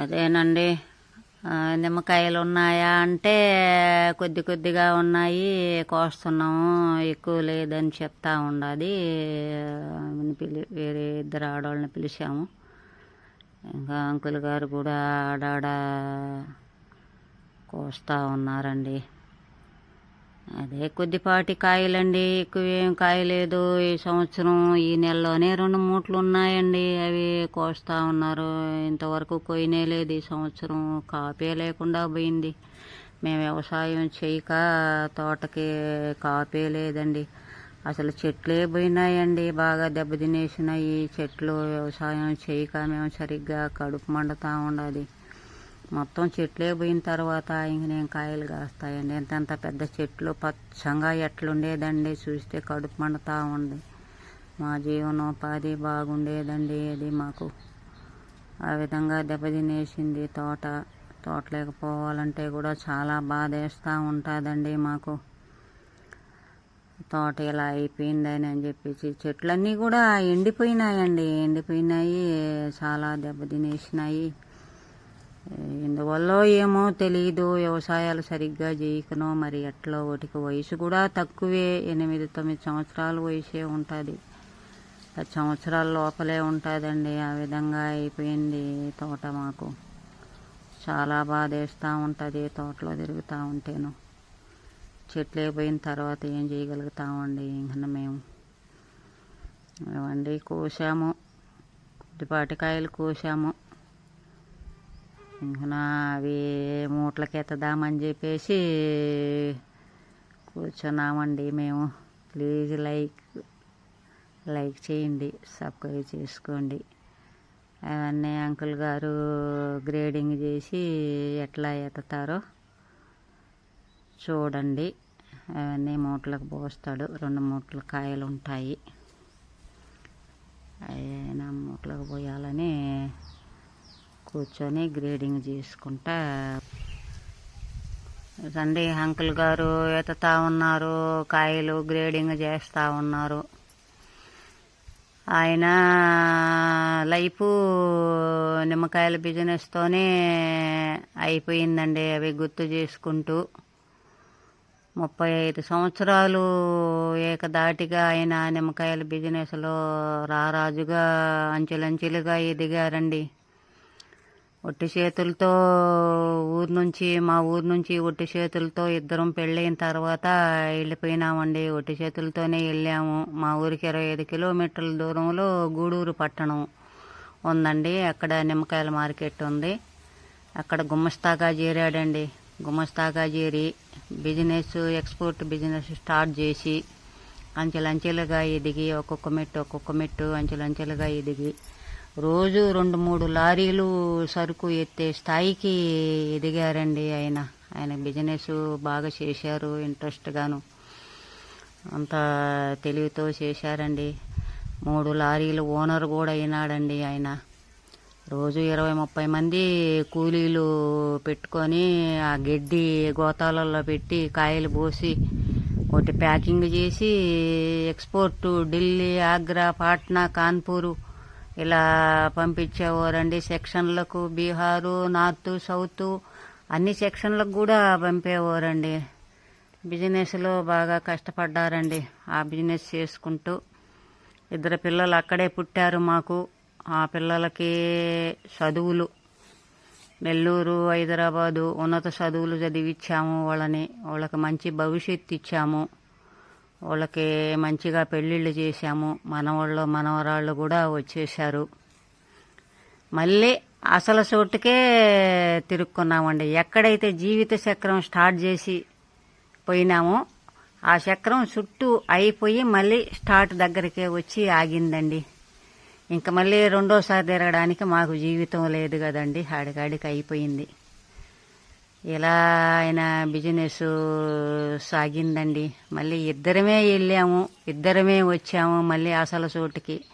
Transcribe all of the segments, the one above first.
అదేనండి. నిమ్మకాయలు ఉన్నాయా అంటే కొద్ది కొద్దిగా ఉన్నాయి. కోస్తున్నాము. ఎక్కువ లేదని చెప్తా ఉండదు. పిలి వేరే ఇద్దరు ఆడవాళ్ళని పిలిచాము. ఇంకా అంకుల్ గారు కూడా ఆడాడ కోస్తా ఉన్నారండి. అదే కొద్దిపాటి కాయలండి. ఎక్కువ ఏం కాయలేదు. ఈ సంవత్సరం ఈ నెలలోనే రెండు మూట్లు ఉన్నాయండి. అవి కోస్తా ఉన్నారు. ఇంతవరకు కొయ్యనే లేదు. ఈ సంవత్సరం కాపే లేకుండా పోయింది. మేము వ్యవసాయం చేయక తోటకి కాపే లేదండి. అసలు చెట్లే పోయినాయండి. బాగా దెబ్బతినేసినాయి. చెట్లు వ్యవసాయం చేయక మేము సరిగ్గా కడుపు మండుతా ఉండదు. మొత్తం చెట్లే పోయిన తర్వాత ఇంక నేను కాయలు కాస్తాయండి. ఎంతెంత పెద్ద చెట్లు పచ్చంగా ఎట్లుండేదండి చూస్తే కడుపు మండుతూ ఉంది. మా జీవనోపాధి బాగుండేదండి అది మాకు. ఆ విధంగా దెబ్బతినేసింది తోట. తోట లేకపోవాలంటే కూడా చాలా బాధేస్తూ ఉంటుందండి మాకు. తోట ఇలా అయిపోయిందని అని చెప్పేసి చెట్లన్నీ కూడా ఎండిపోయినాయండి. ఎండిపోయినాయి చాలా దెబ్బతినేసినాయి. ఇందువల్ల ఏమో తెలియదు వ్యవసాయాలు సరిగ్గా చేయకనో మరి ఎట్లా? వాటికి వయసు కూడా తక్కువే. ఎనిమిది తొమ్మిది సంవత్సరాల వయసే ఉంటుంది. పది సంవత్సరాల లోపలే ఉంటుందండి. ఆ విధంగా అయిపోయింది తోట మాకు. చాలా బాధేస్తూ ఉంటుంది తోటలో తిరుగుతూ ఉంటేను. చెట్లు అయిపోయిన తర్వాత ఏం చేయగలుగుతామండి ఇంకా మేము. ఇవ్వండి కోసాము. కొద్దిపాటి కాయలు కోసాము. ఇంకా అవి మూటలకెత్తదామని చెప్పేసి కూర్చున్నామండి మేము. ప్లీజ్ లైక్ లైక్ చేయండి సబ్స్క్రైబ్ చేసుకోండి. అవన్నీ అంకుల్ గారు గ్రేడింగ్ చేసి ఎట్లా ఎత్తుతారో చూడండి. అవన్నీ మూటలకు పోస్తాడు. రెండు మూటల కాయలు ఉంటాయి అయినా మూటలకు పోయాలని కూర్చొని గ్రేడింగ్ చేసుకుంటా. రండి అంకుల్ గారు ఎత్తుతా ఉన్నారు కాయలు గ్రేడింగ్ చేస్తూ ఉన్నారు. ఆయన లైఫ్ నిమ్మకాయల బిజినెస్తోనే అయిపోయిందండి అవి గుర్తు చేసుకుంటూ. ముప్పై ఐదు సంవత్సరాలు ఏకదాటిగా ఆయన నిమ్మకాయల బిజినెస్లో రారాజుగా అంచెలంచెలుగా ఎదిగారండి. ఒట్టి చేతులతో ఊరు నుంచి మా ఊరు నుంచి ఒట్టి చేతులతో ఇద్దరం పెళ్ళైన తర్వాత వెళ్ళిపోయినామండి. ఒట్టి చేతులతోనే వెళ్ళాము. మా ఊరికి ఇరవై ఐదు కిలోమీటర్ల దూరంలో గూడూరు పట్టణం ఉందండి. అక్కడ నిమ్మకాయల మార్కెట్ ఉంది. అక్కడ గుమ్మస్తాగా చేరాడండి. గుమ్మస్తాగా చేరి బిజినెస్ ఎక్స్పోర్ట్ బిజినెస్ స్టార్ట్ చేసి అంచెలంచెలుగా ఎదిగి ఒక్కొక్క మెట్టు ఒక్కొక్క మెట్టు అంచెలంచెలుగా ఎదిగి రోజు రెండు మూడు లారీలు సరుకు ఎత్తే స్థాయికి ఎదిగారండి ఆయన. ఆయన బిజినెస్ బాగా చేశారు ఇంట్రెస్ట్గాను అంత తెలివితో చేశారండి. మూడు లారీలు ఓనర్ కూడా అయినాడండి ఆయన. రోజు ఇరవై ముప్పై మంది కూలీలు పెట్టుకొని ఆ గడ్డి గోతాలలో పెట్టి కాయలు పోసి ఒకటి ప్యాకింగ్ చేసి ఎక్స్పోర్టు ఢిల్లీ ఆగ్రా పాట్నా కాన్పూరు ఇలా పంపించేవారండి. సెక్షన్లకు బీహారు నార్త్ సౌత్ అన్ని సెక్షన్లకు కూడా పంపేవారండి. బిజినెస్లో బాగా కష్టపడ్డారండి. ఆ బిజినెస్ చేసుకుంటూ ఇద్దరు పిల్లలు అక్కడే పుట్టారు మాకు. ఆ పిల్లలకి చదువులు. నెల్లూరు హైదరాబాదు ఉన్నత చదువులు చదివించాము వాళ్ళని. వాళ్ళకి మంచి భవిష్యత్తు ఇచ్చాము. వాళ్ళకి మంచిగా పెళ్ళిళ్ళు చేశాము. మనవాళ్ళు మనవరాళ్ళు కూడా వచ్చేసారు మళ్ళీ అసలు చోటుకే తిరుక్కున్నామండి. ఎక్కడైతే జీవిత చక్రం స్టార్ట్ చేసి పోయినామో ఆ చక్రం చుట్టూ అయిపోయి మళ్ళీ స్టార్ట్ దగ్గరికే వచ్చి ఆగిందండి. ఇంకా మళ్ళీ రెండోసారి తిరగడానికి మాకు జీవితం లేదు కదండి. ఆడికాడికి అయిపోయింది. ఇలా ఆయన బిజినెస్ సాగిందండి. మళ్ళీ ఇద్దరమే వెళ్ళాము ఇద్దరమే వచ్చాము మళ్ళీ అసలు చోటుకి.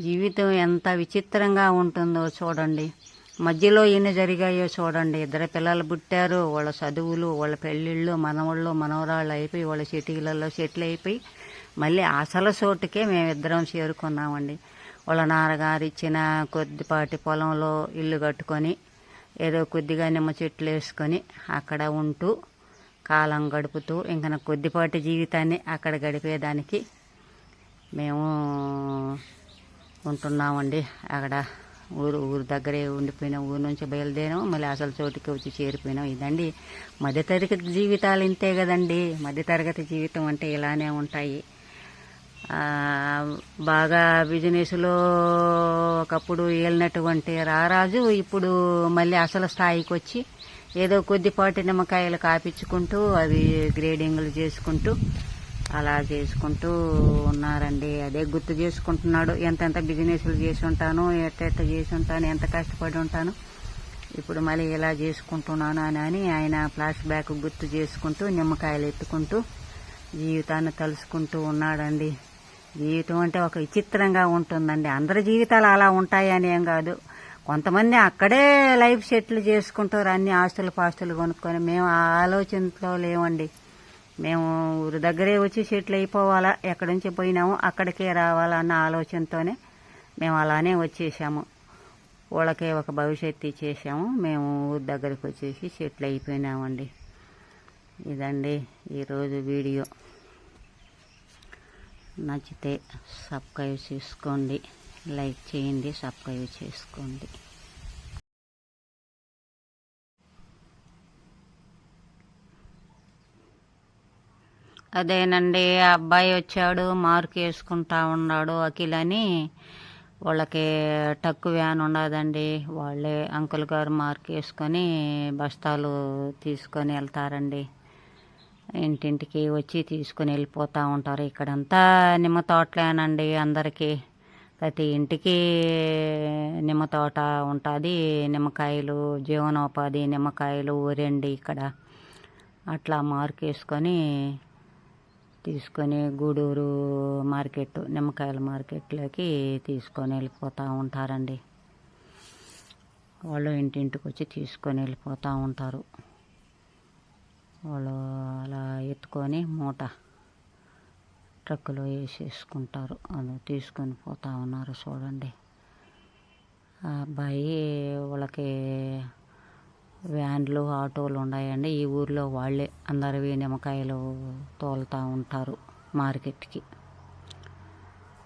జీవితం ఎంత విచిత్రంగా ఉంటుందో చూడండి. మధ్యలో ఎన్ని జరిగాయో చూడండి. ఇద్దరు పిల్లలు పుట్టారు వాళ్ళ చదువులు వాళ్ళ పెళ్ళిళ్ళు మనవాళ్ళు మనవరాళ్ళు అయిపోయి వాళ్ళ సిటీలలో సెటిల్ అయిపోయి మళ్ళీ అసలు చోటుకే మేమిద్దరం చేరుకున్నామండి. వాళ్ళ నాన్నగారు ఇచ్చిన కొద్దిపాటి పొలంలో ఇల్లు కట్టుకొని ఏదో కొద్దిగా నిమ్మ చెట్లు వేసుకొని అక్కడ ఉంటూ కాలం గడుపుతూ ఇంకా నా కొద్దిపాటి జీవితాన్ని అక్కడ గడిపేదానికి మేము ఉంటున్నామండి. అక్కడ ఊరు ఊరు దగ్గరే ఉండిపోయినాం ఊరు నుంచి బయలుదేరాము మళ్ళీ అసలు చోటుకి వచ్చి చేరిపోయినాం. ఇదండి మధ్యతరగతి జీవితాలు ఇంతే కదండి. మధ్యతరగతి జీవితం అంటే ఇలానే ఉంటాయి. బాగా బిజినెస్లో ఒకప్పుడు ఏలినటువంటి రారాజు ఇప్పుడు మళ్ళీ అసలు స్థాయికి వచ్చి ఏదో కొద్దిపాటి నిమ్మకాయలు కాపించుకుంటూ అవి గ్రేడింగ్లు చేసుకుంటూ అలా చేసుకుంటూ ఉన్నారండి. అదే గుర్తు చేసుకుంటున్నాడు. ఎంతెంత బిజినెస్లు చేసి ఉంటాను ఎట్ట చేసి ఉంటాను ఎంత కష్టపడి ఉంటాను ఇప్పుడు మళ్ళీ ఇలా చేసుకుంటున్నాను అని అని ఆయన ఫ్లాష్ బ్యాక్ గుర్తు చేసుకుంటూ నిమ్మకాయలు ఎత్తుకుంటూ జీవితాన్ని తలుసుకుంటూ ఉన్నాడండి. జీవితం అంటే ఒక విచిత్రంగా ఉంటుందండి. అందరి జీవితాలు అలా ఉంటాయని ఏం కాదు. కొంతమంది అక్కడే లైఫ్ సెటిల్ చేసుకుంటారు అన్ని ఆస్తులు పాస్తులు కొనుక్కొని మేము ఆ ఆలోచనలో లేవండి. మేము ఊరి దగ్గరే వచ్చి సెటిల్ అయిపోవాలా ఎక్కడి నుంచి పోయినాము అక్కడికే రావాలా అన్న ఆలోచనతోనే మేము అలానే వచ్చేసాము. వాళ్ళకే ఒక భవిష్యత్తు ఇచ్చేసాము. మేము ఊరి దగ్గరికి వచ్చేసి సెటిల్ అయిపోయినామండి. ఇదండి ఈరోజు వీడియో. నచ్చితే సబ్స్క్రైబ్ చేసుకోండి. లైక్ చేయండి సబ్స్క్రైబ్ చేసుకోండి. అదేనండి ఆ అబ్బాయి వచ్చాడు మార్క్ వేసుకుంటా ఉన్నాడు అఖిల్ అని వాళ్ళకి టక్కు వ్యాన్ ఉండదండి. వాళ్ళే అంకుల్ గారు మార్క్ వేసుకొని బస్తాలు తీసుకొని వెళ్తారండి. ఇంటింటికి వచ్చి తీసుకొని వెళ్ళిపోతూ ఉంటారు ఇక్కడంతా. నిమ్మ తోటలేనండి అందరికీ. ప్రతి ఇంటికి నిమ్మ తోట ఉంటుంది. నిమ్మకాయలు జీవనోపాధి నిమ్మకాయలు ఊరండి ఇక్కడ. అట్లా మార్కేసుకొని తీసుకొని గూడూరు మార్కెట్ నిమ్మకాయల మార్కెట్లోకి తీసుకొని వెళ్ళిపోతూ ఉంటారండి. వాళ్ళు ఇంటింటికి వచ్చి తీసుకొని వెళ్ళిపోతూ ఉంటారు. వాళ్ళు అలా ఎత్తుకొని మూట ట్రక్కులో వేసేసుకుంటారు. అది తీసుకొని పోతా ఉన్నారు చూడండి. ఆ అబ్బాయి వాళ్ళకి వ్యాన్లు ఆటోలు ఉన్నాయండి. ఈ ఊర్లో వాళ్ళే అందరివి నిమ్మకాయలు తోలుతూ ఉంటారు మార్కెట్కి.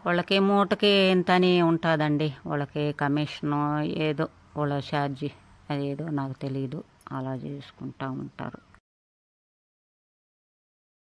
వాళ్ళకి మూటకి ఇంతని ఉంటుందండి? వాళ్ళకి కమిషను ఏదో వాళ్ళ ఛార్జీ అదేదో నాకు తెలియదు అలా చేసుకుంటూ ఉంటారు.